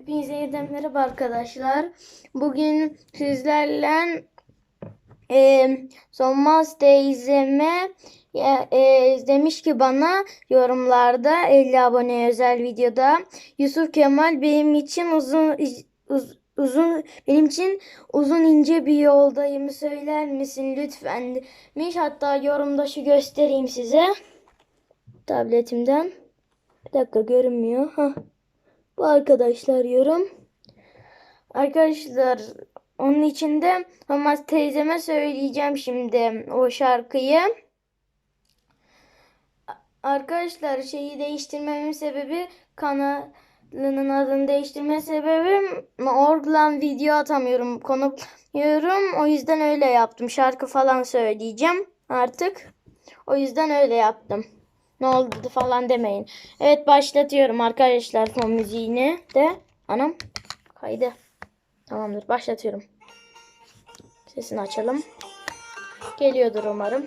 Hepinize yeniden merhaba arkadaşlar. Bugün sizlerle e, Solmaz teyzeme e, demiş ki bana yorumlarda 50 abone özel videoda Yusuf Kemal benim için uzun uz- uzun benim için uzun ince bir yoldayım söyler misin lütfen demiş. Hatta yorumda şu göstereyim size tabletimden. Bir dakika görünmüyor. Hah. Bu arkadaşlar yorum. Arkadaşlar onun içinde ama teyzeme söyleyeceğim şimdi o şarkıyı. Arkadaşlar şeyi değiştirmemin sebebi kanalının adını değiştirme sebebim oradan video atamıyorum konukluyorum o yüzden öyle yaptım şarkı falan söyleyeceğim artık o yüzden öyle yaptım ne oldu falan demeyin. Evet başlatıyorum arkadaşlar fon müziğini de. Anam kaydı. Tamamdır başlatıyorum. Sesini açalım. Geliyordur umarım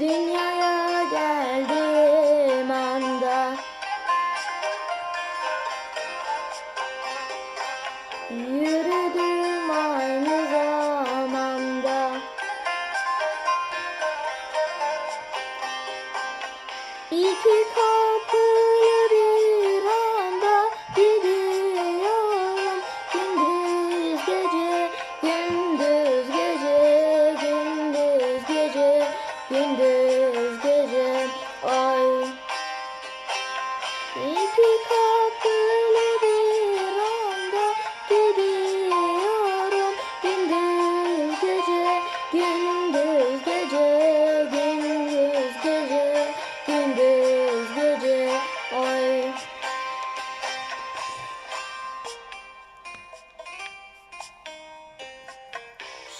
Dünyaya geldiğim anda. Yürüdüm aynı zamanda. İki kapılı İki kapılı bir anda gidiyorum. Gündüz gece, gündüz gece, gündüz gece, gündüz gece. Ay.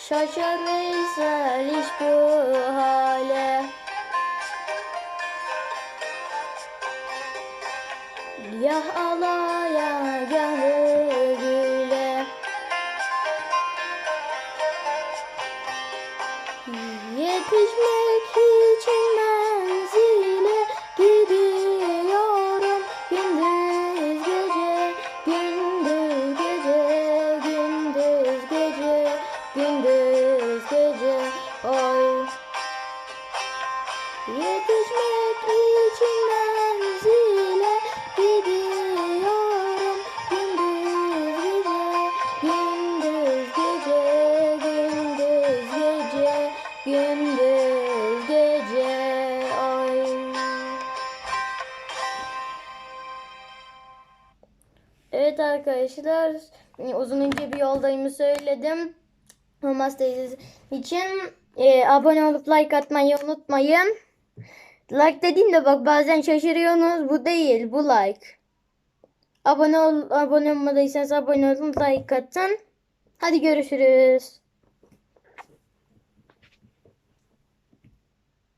Şaşar Veysel hiç bu hale Gah alaya gah güle Yetişmek için menzile gidiyorum. Gündüz gece, gündüz gece, gündüz gece, gündüz gece. Ay Yetişmek için Evet arkadaşlar, uzun ince bir yoldayımı söyledim. Olmaz teyzesi için e, abone olup like atmayı unutmayın. Like dediğimde bak bazen şaşırıyorsunuz. Bu değil, bu like. Abone ol, abone olmadıysanız abone olun, like atın. Hadi görüşürüz.